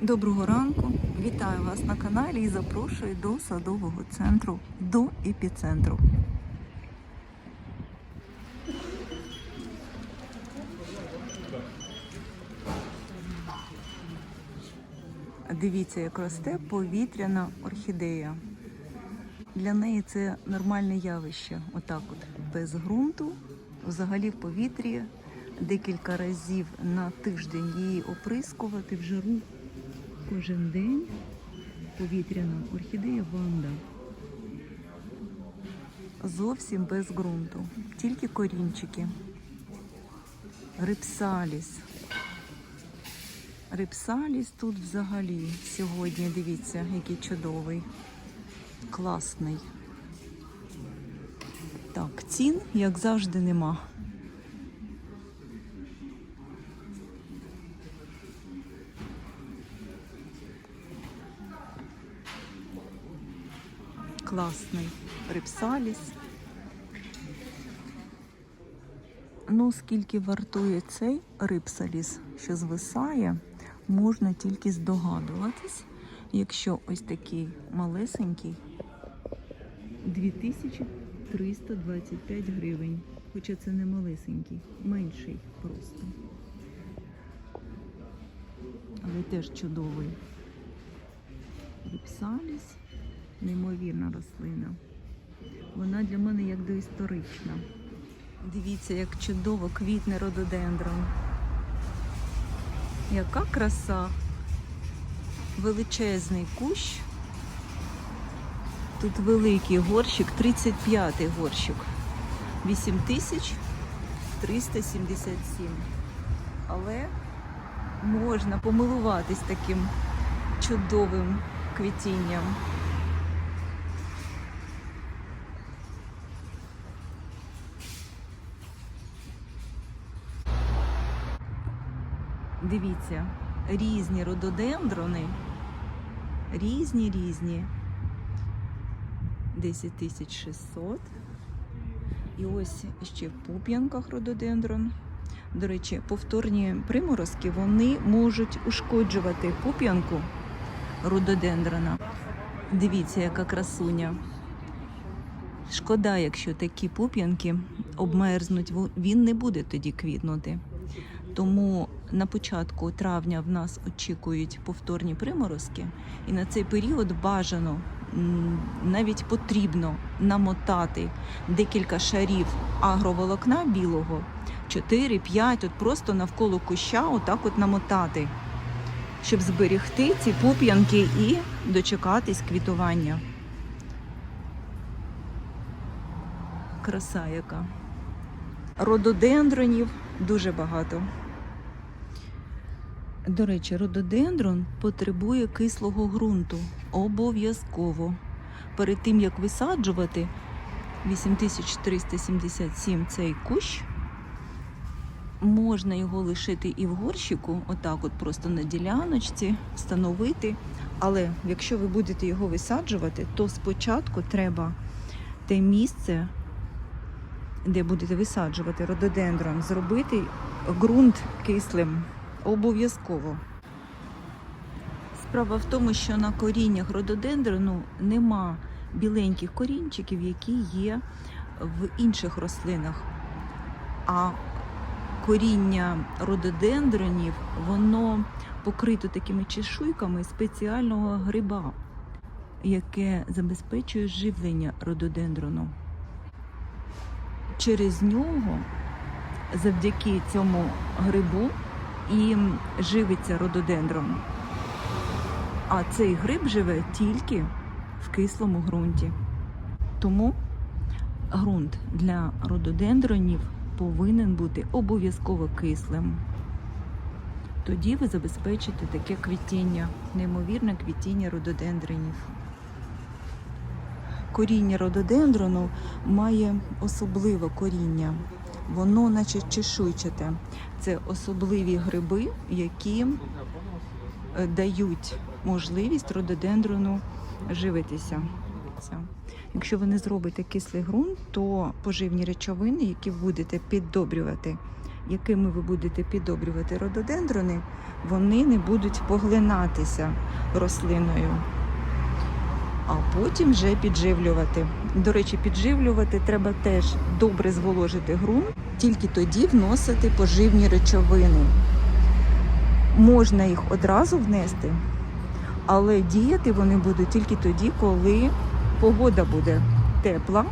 Доброго ранку! Вітаю вас на каналі і запрошую до садового центру, до епіцентру. Дивіться, як росте повітряна орхідея. Для неї це нормальне явище. Отак, от без ґрунту, взагалі в повітрі декілька разів на тиждень її оприскувати в жару кожен день. Повітряна орхідея Ванда. Зовсім без ґрунту, тільки корінчики. Рипсаліс. Рипсаліс тут взагалі сьогодні, дивіться, який чудовий, класний. Так, цін, як завжди, нема. Класний рипсаліс. Ну, скільки вартує цей рипсаліс, що звисає, можна тільки здогадуватись, якщо ось такий малесенький 2325 гривень. Хоча це не малесенький, менший просто. Але теж чудовий. Рипсаліс, неймовірна рослина. Вона для мене як доісторична. Дивіться, як чудово квітне рододендрон. Яка краса! Величезний кущ. Тут великий горщик, 35-й горщик. 8377. Але можна помилуватись таким чудовим квітінням. Дивіться, різні рододендрони. Різні, різні. 10600. І ось ще в пуп'янках рододендрон. До речі, повторні приморозки вони можуть ушкоджувати пуп'янку рододендрона. Дивіться, яка красуня. Шкода, якщо такі пуп'янки обмерзнуть, він не буде тоді квітнути. Тому на початку травня в нас очікують повторні приморозки, і на цей період бажано навіть потрібно намотати декілька шарів агроволокна білого, 4-5, от просто навколо куща, отак от намотати, щоб зберегти ці пуп'янки і дочекатись квітування. Краса яка. Рододендронів дуже багато. До речі, рододендрон потребує кислого ґрунту. Обов'язково. Перед тим як висаджувати 8377 цей кущ, можна його лишити і в горщику, отак, от просто на діляночці, встановити. Але якщо ви будете його висаджувати, то спочатку треба те місце, де будете висаджувати рододендрон, зробити ґрунт кислим. Обов'язково. Справа в тому, що на коріннях рододендрону нема біленьких корінчиків, які є в інших рослинах. А коріння рододендронів, воно покрито такими чешуйками спеціального гриба, яке забезпечує живлення рододендрону. Через нього, завдяки цьому грибу, і живиться рододендрон. А цей гриб живе тільки в кислому ґрунті. Тому ґрунт для рододендронів повинен бути обов'язково кислим. Тоді ви забезпечите таке квітіння, неймовірне квітіння рододендронів. Коріння рододендрону має особливе коріння. Воно, наче чешуйчате. Це особливі гриби, які е, дають можливість рододендрону живитися. Якщо ви не зробите кислий ґрунт, то поживні речовини, які будете піддобрювати якими ви будете підобрювати рододендрони, вони не будуть поглинатися рослиною. А потім вже підживлювати. До речі, підживлювати треба теж добре зволожити ґрунт, тільки тоді вносити поживні речовини. Можна їх одразу внести, але діяти вони будуть тільки тоді, коли погода буде тепла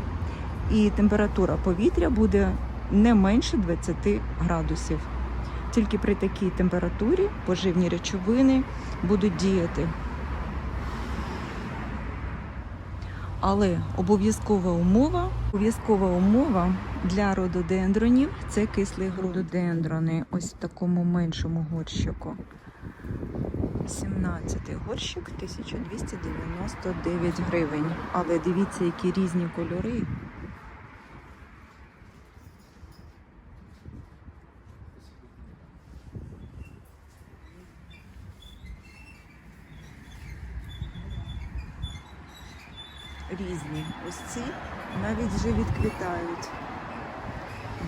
і температура повітря буде не менше 20 градусів. Тільки при такій температурі поживні речовини будуть діяти. Але обов'язкова умова, обов'язкова умова для рододендронів це кислі рододендрони. Ось в такому меншому горщику. 17 горщик 1299 гривень. Але дивіться, які різні кольори. Різні. Ось ці навіть вже відквітають.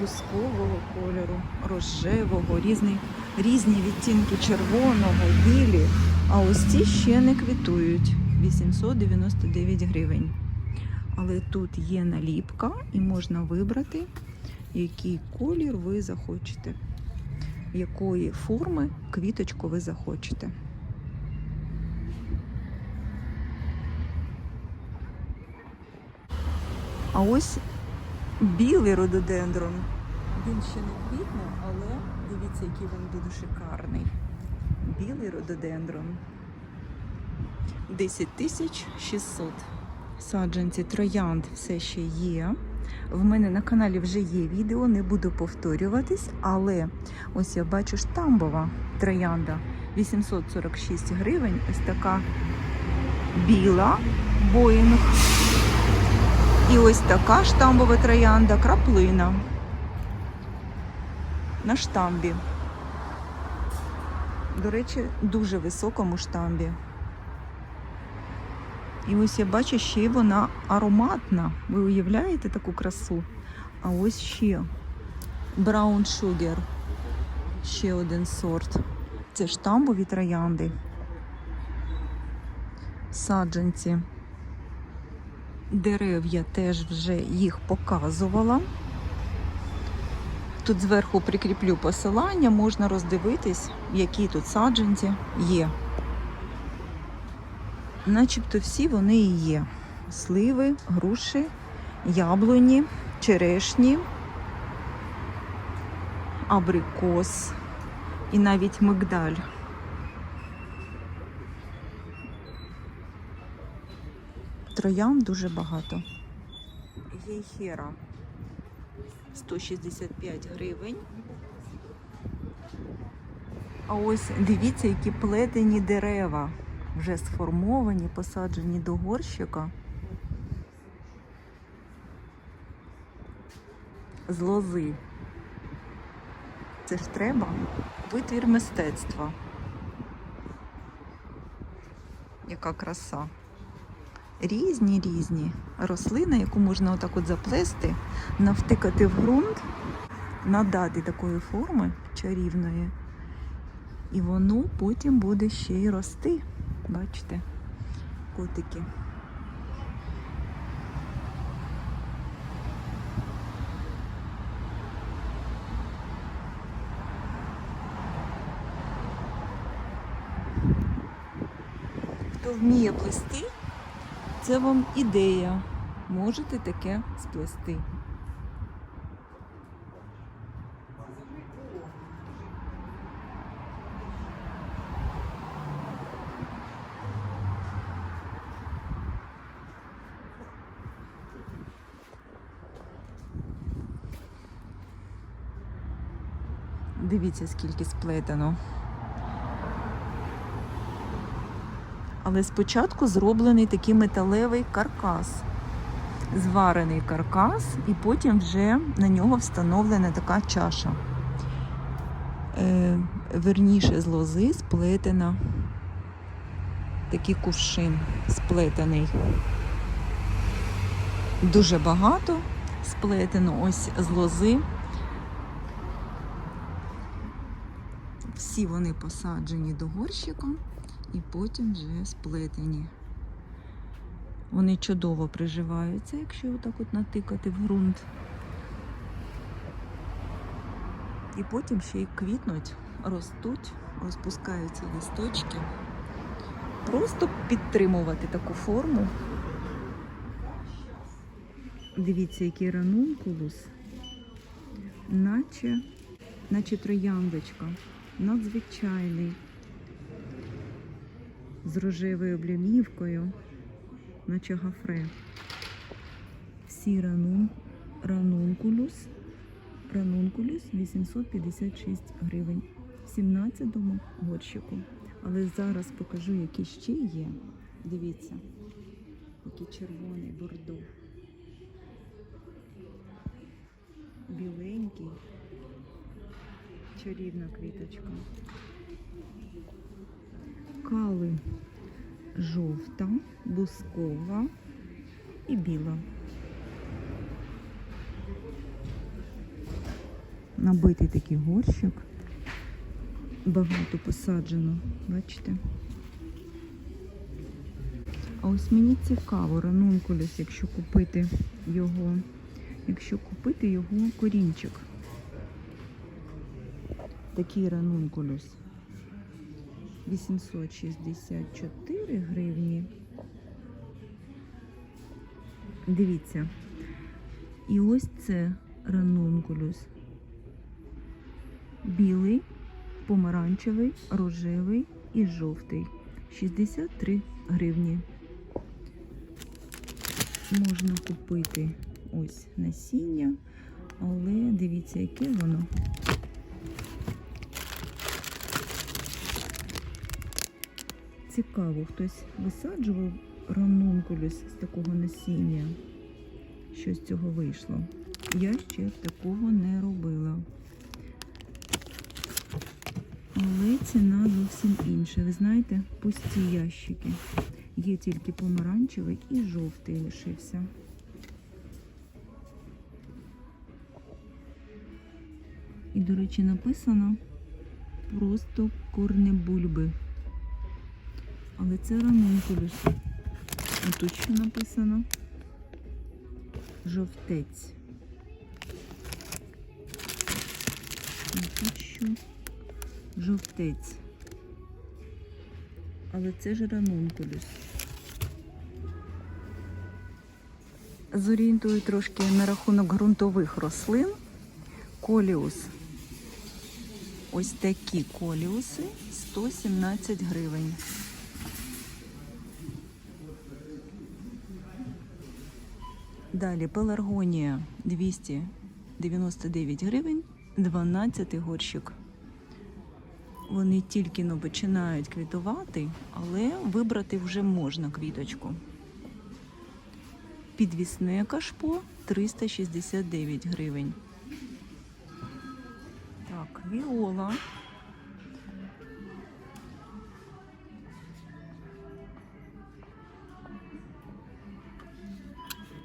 Бускового кольору, рожевого, різні, різні відтінки червоного, білі. А ось ці ще не квітують. 899 гривень. Але тут є наліпка і можна вибрати, який колір ви захочете, якої форми квіточку ви захочете. А ось білий рододендрон. Він ще не квітне, але дивіться, який він буде шикарний. Білий рододендрон. 10 тисяч 600. Саджанці троянд все ще є. В мене на каналі вже є відео, не буду повторюватись, але ось я бачу штамбова троянда 846 гривень. Ось така біла боїнг. І ось така штамбова троянда, краплина. На штамбі. До речі, дуже високому штамбі. І ось я бачу, ще вона ароматна. Ви уявляєте таку красу? А ось ще Brown Sugar. Ще один сорт. Це штамбові троянди. Саджанці. Дерев я теж вже їх показувала. Тут зверху прикріплю посилання, можна роздивитись, які тут саджанці є. Начебто всі вони і є. Сливи, груші, яблуні, черешні, абрикос і навіть мигдаль. Троян дуже багато. Гейхера 165 гривень. А ось дивіться, які плетені дерева вже сформовані, посаджені до горщика. З лози. Це ж треба витвір мистецтва. Яка краса. Різні різні рослини, яку можна отак от заплести, навтикати в ґрунт, надати такої форми чарівної. І воно потім буде ще й рости. Бачите, котики. Хто вміє плести, це вам ідея. Можете таке сплести. Дивіться, скільки сплетено. Але спочатку зроблений такий металевий каркас. Зварений каркас, і потім вже на нього встановлена така чаша. Е, верніше з лози сплетена такий кувшин сплетений. Дуже багато сплетено ось з лози Всі вони посаджені до горщика і потім вже сплетені. Вони чудово приживаються, якщо отак от натикати в ґрунт. І потім ще й квітнуть, ростуть, розпускаються листочки. Просто підтримувати таку форму. Дивіться, який ранункулус, наче, наче трояндочка, надзвичайний, з рожевою облямівкою, наче гафре. Всі ранун, ранункулус, ранункулюс 856 гривень в 17-му горщику. Але зараз покажу, які ще є. Дивіться, який червоний бордо. Біленький, чарівна квіточка. Кали жовта, бускова і біла. Набитий такий горщик. Багато посаджено, бачите? А ось мені цікаво, ранункулюс, якщо купити його, якщо купити його корінчик. Такий ранункулюс. 864 гривні. Дивіться. І ось це ранункулюс. Білий, помаранчевий, рожевий і жовтий. 63 гривні. Можна купити ось насіння, але дивіться, яке воно. Цікаво, хтось висаджував ранункулюс з такого насіння. Що з цього вийшло? Я ще такого не робила. Але ціна зовсім інша. Ви знаєте, пусті ящики. Є тільки помаранчевий і жовтий лишився. І, до речі, написано просто корнебульби. Але це ранункулюс. Тут що написано? Жовтець. Тут що? Жовтець. Але це ж ранункулюс. Зорієнтую трошки на рахунок ґрунтових рослин. Коліус. Ось такі коліуси 117 гривень. Далі пеларгонія 299 гривень, 12 горщик. Вони тільки но починають квітувати, але вибрати вже можна квіточку. Підвісне кашпо 369 гривень. Так, віола.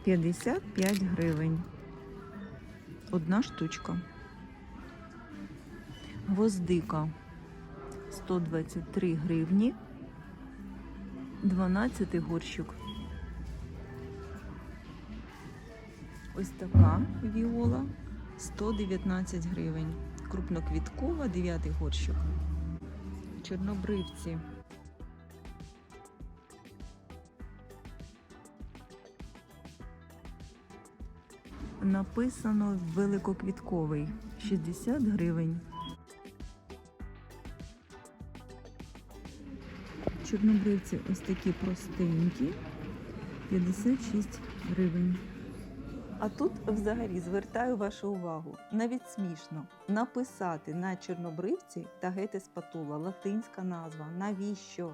П'ятдесят п'ять гривень. Одна штучка. Гвоздика 123 гривні. 12 горщик. Ось така віола 119 гривень. Крупноквіткова, 9 горщик. Чорнобривці. Написано великоквітковий 60 гривень. Чорнобривці ось такі простенькі, 56 гривень. А тут взагалі звертаю вашу увагу, навіть смішно написати на чорнобривці та спатула латинська назва. Навіщо?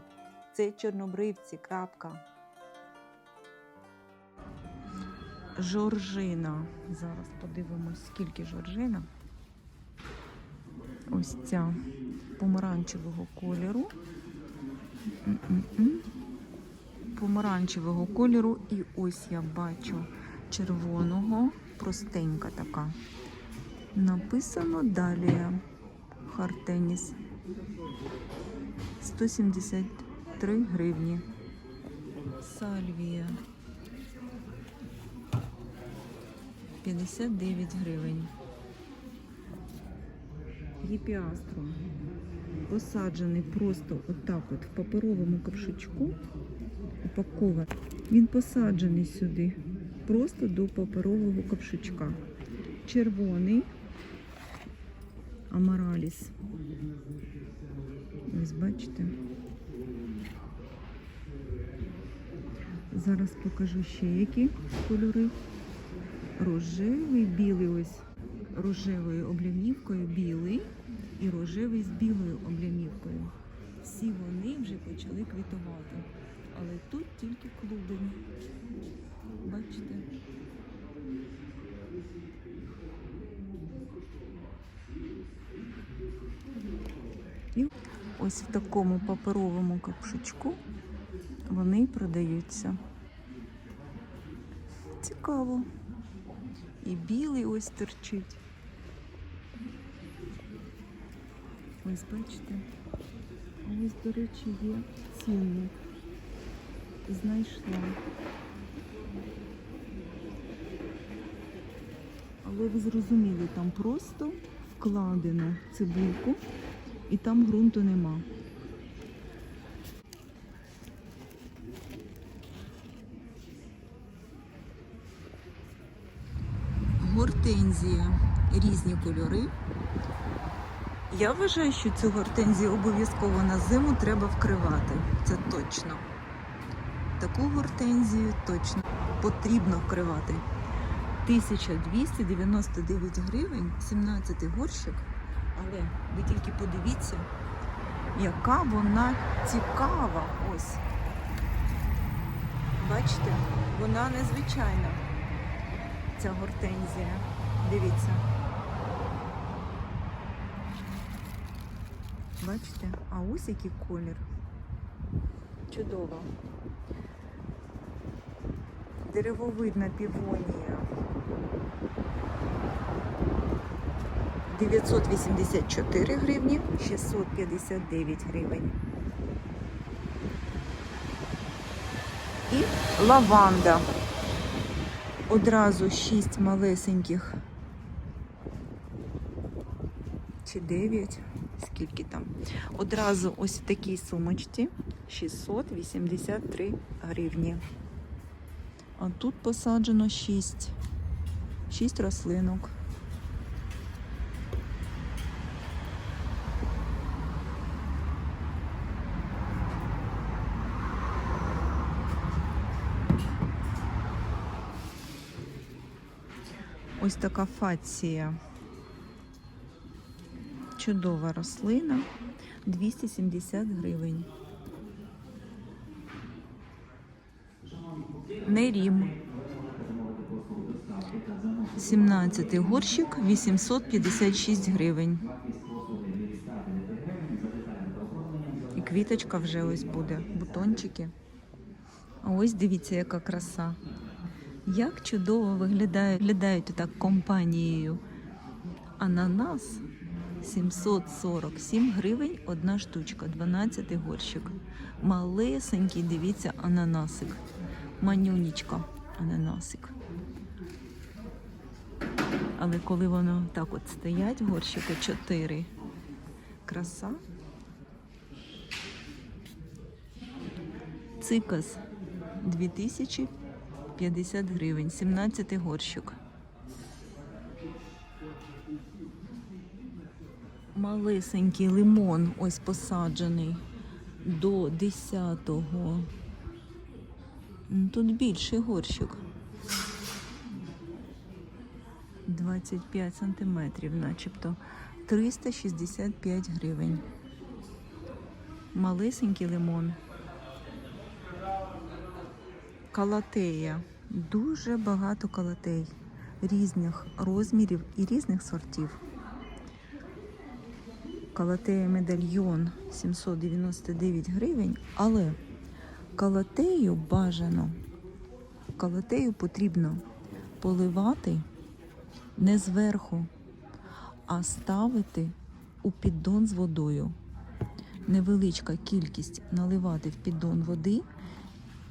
Це чорнобривці. крапка. Жоржина. Зараз подивимось, скільки жоржина. Ось ця помаранчевого кольору. Помаранчевого кольору. І ось я бачу червоного, простенька така. Написано далі Хартеніс 173 гривні. Сальвія 59 гривень. Гіпіаструм посаджений просто отак от в паперовому ковшичку, упакований. Він посаджений сюди, просто до паперового ковшичка. Червоний амараліс. Ось бачите. Зараз покажу ще які кольори. Рожевий, білий ось рожевою облямівкою білий і рожевий з білою облямівкою. Всі вони вже почали квітувати. Але тут тільки клубень. Бачите? І ось в такому паперовому капшучку вони продаються. Цікаво. І білий ось торчить. Ось бачите. Ось, до речі, є цінник. Знайшла. Але ви зрозуміли, там просто вкладено цибульку і там ґрунту нема. Гортензія різні кольори. Я вважаю, що цю гортензію обов'язково на зиму треба вкривати. Це точно. Таку гортензію точно потрібно вкривати. 1299 гривень, 17 горщик. Але ви тільки подивіться, яка вона цікава. Ось. Бачите, вона незвичайна. Ця гортензія. Дивіться. Бачите? А ось який колір. Чудово. Деревовидна півонія. 984 гривні, 659 гривень. І лаванда. Одразу 6 малесеньких. Чи 9, скільки там. Одразу ось в такій сумочці 683 гривні. А тут посаджено 6. 6 рослинок. Ось така фація. Чудова рослина. 270 гривень. Нерім. 17 горщик 856 гривень. І квіточка вже ось буде, бутончики. А ось дивіться, яка краса. Як чудово виглядають, виглядають так компанією. Ананас 747 гривень одна штучка, 12 горщик. Малесенький, дивіться, ананасик. Манюнічка ананасик. Але коли воно так от стоять, горщику 4. Краса. Цикас 2050 гривень, 17 горщик. Малесенький лимон ось посаджений до 10-го. Тут більший горщик. 25 сантиметрів, начебто. 365 гривень. Малесенький лимон. Калатея. Дуже багато калатей різних розмірів і різних сортів. Калатея медальйон 799 гривень, але калатею бажано, калатею потрібно поливати не зверху, а ставити у піддон з водою. невеличка кількість наливати в піддон води,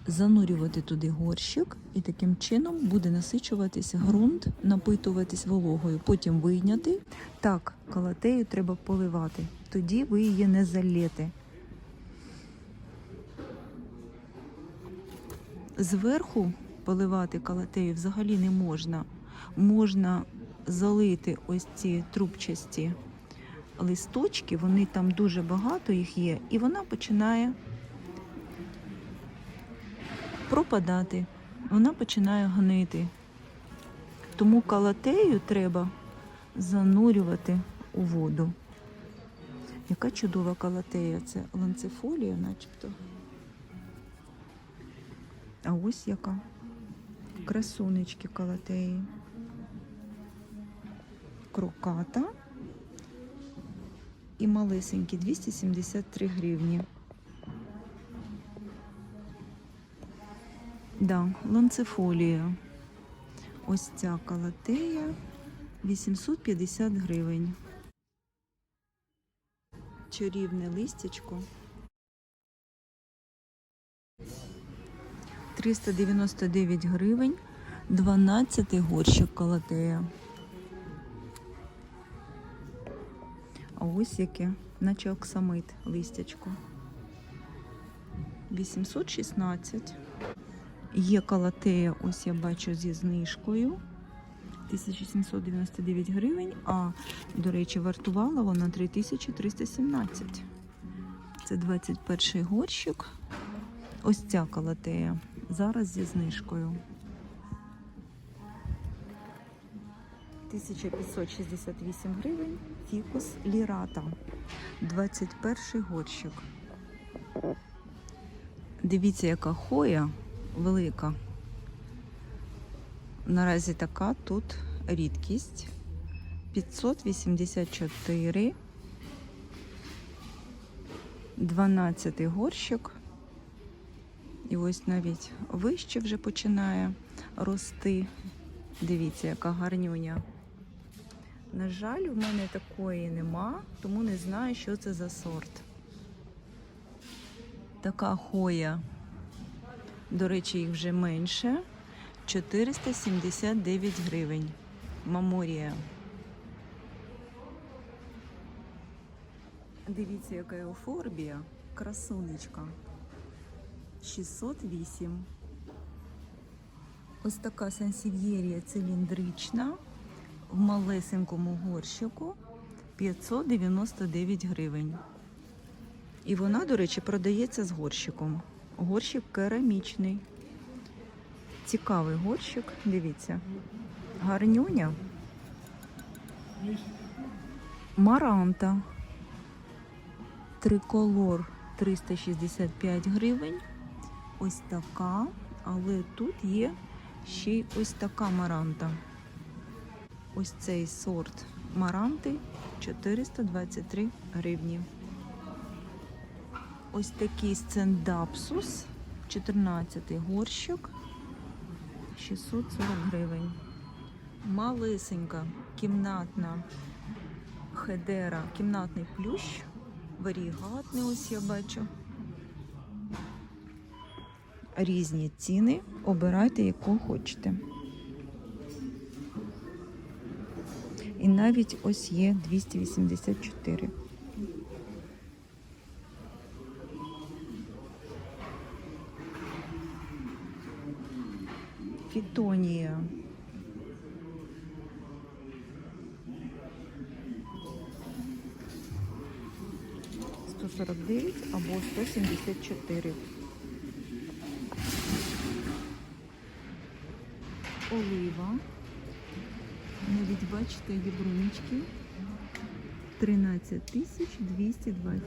занурювати туди горщик, і таким чином буде насичуватись ґрунт, напитуватись вологою. Потім вийняти. Так, калатею треба поливати. Тоді ви її не залєте. Зверху поливати калатею взагалі не можна. Можна залити ось ці трубчасті листочки, вони там дуже багато їх є, і вона починає пропадати, вона починає гнити. Тому калатею треба занурювати у воду. Яка чудова калатея, це ланцефолія, начебто. А ось яка. Красунечки калатеї. Кроката і малесенькі 273 гривні. Да, ланцефолія. Ось ця калатея 850 гривень. Чарівне листячко. 399 гривень, 12 горщик калатея. А ось яке, наче оксамит листячко. 816. Є калатея, ось я бачу зі знижкою. 1799 гривень, а, до речі, вартувала вона 3317. Це 21 горщик. Ось ця калатея. Зараз зі знижкою. 1568 гривень. Фікус лірата. 21 горщик. Дивіться, яка хоя велика. Наразі така тут рідкість. 584. 12 горщик. І ось навіть вище вже починає рости. Дивіться, яка гарнюня. На жаль, в мене такої нема, тому не знаю, що це за сорт. Така хоя. До речі, їх вже менше. 479 гривень. Маморія. Дивіться, яка еуфорбія. Красунечка. 608. Ось така сансів'єрія циліндрична в малесенькому горщику 599 гривень. І вона, до речі, продається з горщиком. Горщик керамічний. Цікавий горщик, дивіться. Гарнюня. Маранта. Триколор 365 гривень. Ось така. Але тут є ще й ось така маранта. Ось цей сорт маранти 423 гривні. Ось такий сцендапсус, 14 горщик, 640 гривень. Малесенька кімнатна хедера, кімнатний плющ, варігатний, ось я бачу. Різні ціни. Обирайте, яку хочете. І навіть ось є 284. Фітонія. Сто сорок дев'ять або сто сімдесят чотири. Олива. Навіть бачите, є брунічки. 13 тисяч 220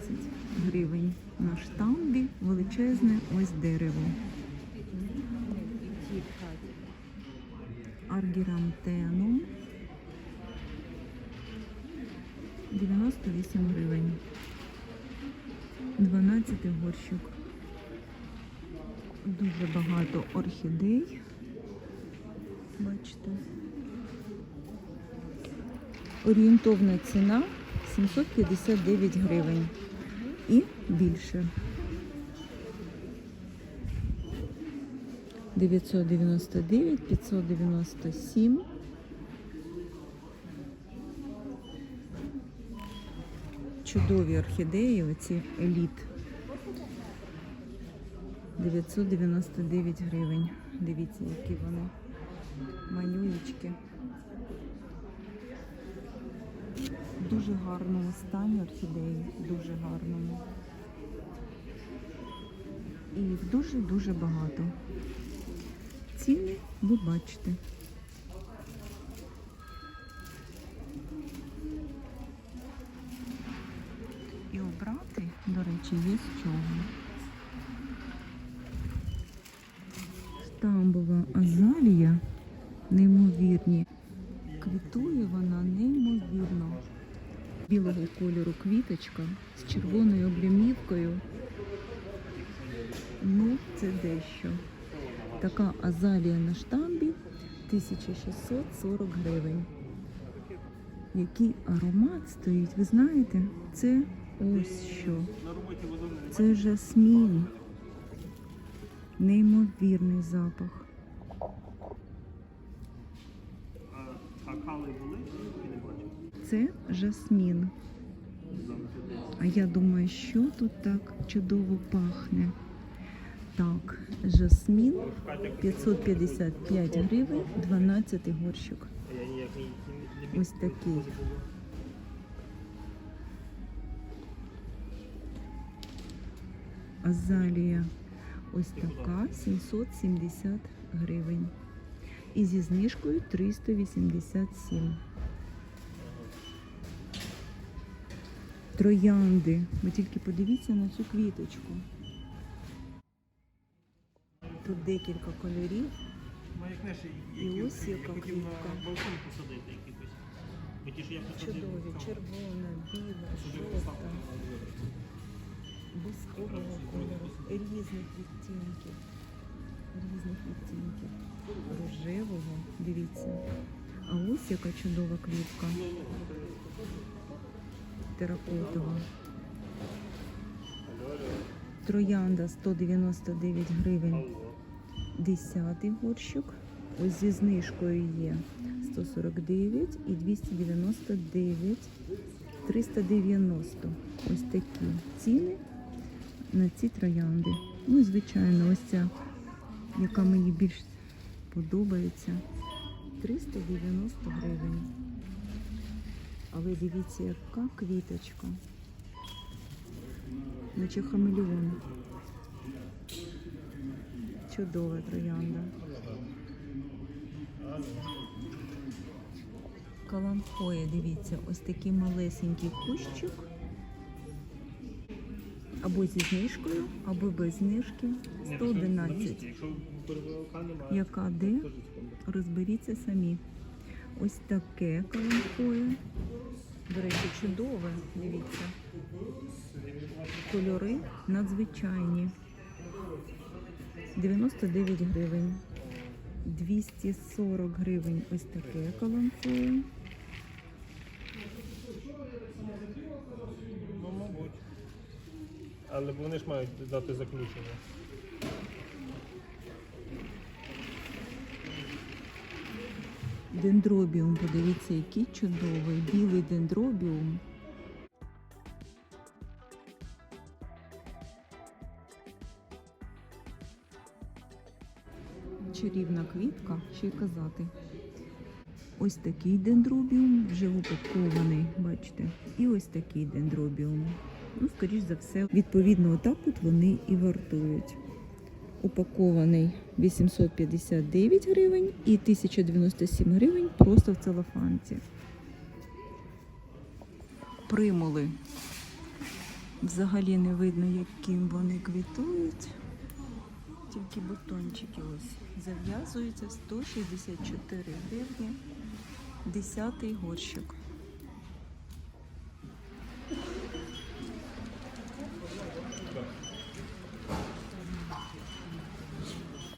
гривень. На штамбі величезне ось дерево. Аргірантенум 98 гривень. 12 горщик. Дуже багато орхідей. Бачите. Орієнтовна ціна 759 гривень. І більше. 999, 597. Чудові орхідеї, оці еліт. 999 гривень. Дивіться, які вони манюнечки. Дуже гарному стані орхідеї, дуже гарному. І дуже-дуже багато. Ціни ви бачите. І обрати, до речі, є з чого. Штамбова азалія неймовірні. Квітує вона неймовірно. Білого кольору квіточка з червоною облямівкою. Ну, це дещо. Така азалія на штамбі 1640 гривень. Який аромат стоїть, ви знаєте? Це ось що. Це жасмін. Неймовірний запах. Це жасмін. А я думаю, що тут так чудово пахне. Так, жасмін 555 гривень, 12 горщик. Ось такий. Азалія ось така 770 гривень. І зі знижкою 387. Троянди. Ви тільки подивіться на цю квіточку. Тут декілька кольорів. І ось яка квітка. Чудові, червона, біла, жовта, бускового кольору, різних відтінків. Різних відтінків. Рожевого, дивіться. А ось яка чудова квітка. Теракотова. Троянда 199 гривень. Десятий горщик. Ось зі знижкою є 149 і 299, 390. Ось такі ціни на ці троянди. Ну і звичайно, ось ця, яка мені більш подобається, 390 гривень. Але дивіться, яка квіточка. Наче хамелеон. Чудова троянда. Каламхоя, дивіться, ось такий малесенький кущик. Або зі знижкою, або без знижки. 111. Якщо перевелика немає, Яка де? Розберіться самі. Ось таке каламхоя. До речі, чудове. Дивіться. Кольори надзвичайні. 99 гривень. 240 гривень ось таке каламхоя. Ну, мабуть. Але вони ж мають дати заключення. Дендробіум, подивіться, який чудовий. Білий дендробіум. Чарівна квітка, що й казати. Ось такий дендробіум, вже упакований, бачите. І ось такий дендробіум. Ну, скоріш за все, відповідно, отак от вони і вартують упакований 859 гривень і 1097 гривень просто в целофанці. Примули. Взагалі не видно, яким вони квітують. Тільки бутончики ось зав'язуються 164 гривні. Десятий горщик.